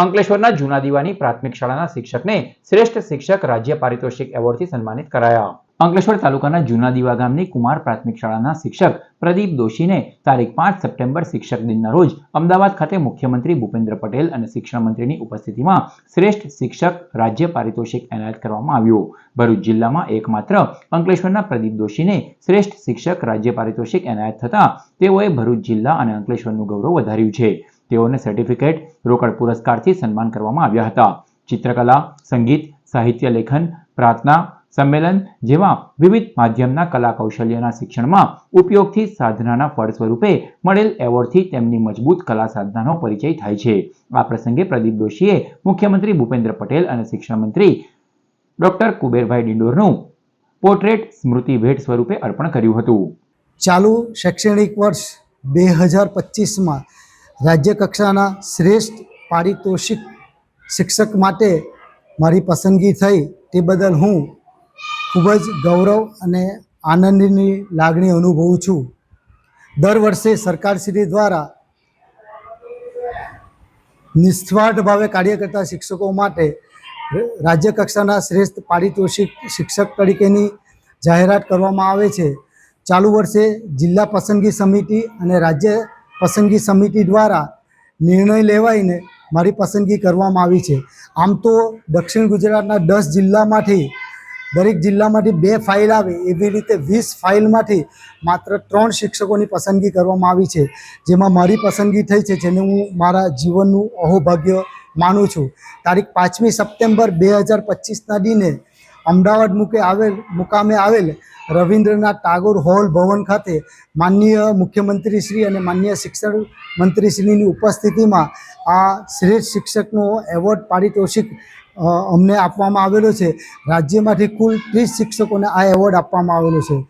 અંકલેશ્વરના જૂના દીવાની પ્રાથમિક શાળાના શિક્ષકને શ્રેષ્ઠ શિક્ષક રાજ્ય પારિતોષિક એવોર્ડથી સન્માનિત કરાયા. અંકલેશ્વર તાલુકાના જૂના દીવા ગામની કુમાર પ્રાથમિક શાળાના શિક્ષક પ્રદીપ દોશીને તારીખ પાંચ સપ્ટેમ્બર શિક્ષક દિનના રોજ અમદાવાદ ખાતે મુખ્યમંત્રી ભૂપેન્દ્ર પટેલ અને શિક્ષણ મંત્રીની ઉપસ્થિતિમાં શ્રેષ્ઠ શિક્ષક રાજ્ય પારિતોષિક એનાયત કરવામાં આવ્યું. ભરૂચ જિલ્લામાં એકમાત્ર અંકલેશ્વરના પ્રદીપ દોશીને શ્રેષ્ઠ શિક્ષક રાજ્ય પારિતોષિક એનાયત થતાં તેઓએ ભરૂચ જિલ્લા અને અંકલેશ્વરનું ગૌરવ વધાર્યું છે. તેઓને સર્ટિફિકેટ રોકડ પુરસ્કારથી સન્માન કરવામાં આવ્યા હતા. ચિત્રકલા, સંગીત, સાહિત્ય લેખન, પ્રાર્થના, સંમેલન જેવા વિવિધ માધ્યમના કલા કૌશલ્યના શિક્ષણમાં ઉપયોગથી સાધનાના ફળ સ્વરૂપે મળેલ એવોર્ડથી તેમની મજબૂત કલા સાધનાનો પરિચય થાય છે. આ પ્રસંગે પ્રદીપ દોશીએ મુખ્યમંત્રી ભૂપેન્દ્ર પટેલ અને શિક્ષણ મંત્રી ડોક્ટર કુબેરભાઈ ડિંડોરનું પોર્ટ્રેટ સ્મૃતિ ભેટ સ્વરૂપે અર્પણ કર્યું હતું. ચાલુ શૈક્ષણિક વર્ષ બે હજાર પચીસમાં રાજ્ય કક્ષાના શ્રેષ્ઠ પારિતોષિક શિક્ષક માટે મારી પસંદગી થઈ તે બદલ હું ખૂબ જ ગૌરવ અને આનંદની લાગણી અનુભવું છું. દર વર્ષે સરકારશ્રી દ્વારા નિસ્વાર્થ ભાવે કાર્ય કરતા શિક્ષકો માટે રાજ્ય કક્ષાના શ્રેષ્ઠ પારિતોષિક શિક્ષક તરીકેની જાહેરાત કરવામાં આવે છે. ચાલુ વર્ષે જિલ્લા પસંદગી સમિતિ અને રાજ્ય પસંદગી સમિતિ દ્વારા નિર્ણય લેવાઈને મારી પસંદગી કરવામાં આવી છે. આમ તો દક્ષિણ ગુજરાતના દસ જિલ્લામાંથી દરેક જિલ્લામાંથી બે ફાઇલ આવે એવી રીતે વીસ ફાઇલમાંથી માત્ર ત્રણ શિક્ષકોની પસંદગી કરવામાં આવી છે. જેમાં મારી પસંદગી થઈ છે જેને હું મારા જીવનનું અહોભાગ્ય માનું છું. તારીખ પાંચમી સપ્ટેમ્બર બે હજાર પચીસના દિને અમદાવાદ મુકે આવેલ મુકામે આવેલ રવિન્દ્રનાથ ટાગોર હોલ ભવન ખાતે માનનીય મુખ્યમંત્રી શ્રી અને માનનીય શિક્ષણ મંત્રીશ્રીની ઉપસ્થિતિમાં આ શ્રેષ્ઠ શિક્ષકનો એવોર્ડ પારિતોષિક અમને આપવામાં આવેલો છે. રાજ્યમાંથી કુલ ત્રીસ શિક્ષકોને આ એવોર્ડ આપવામાં આવેલો છે.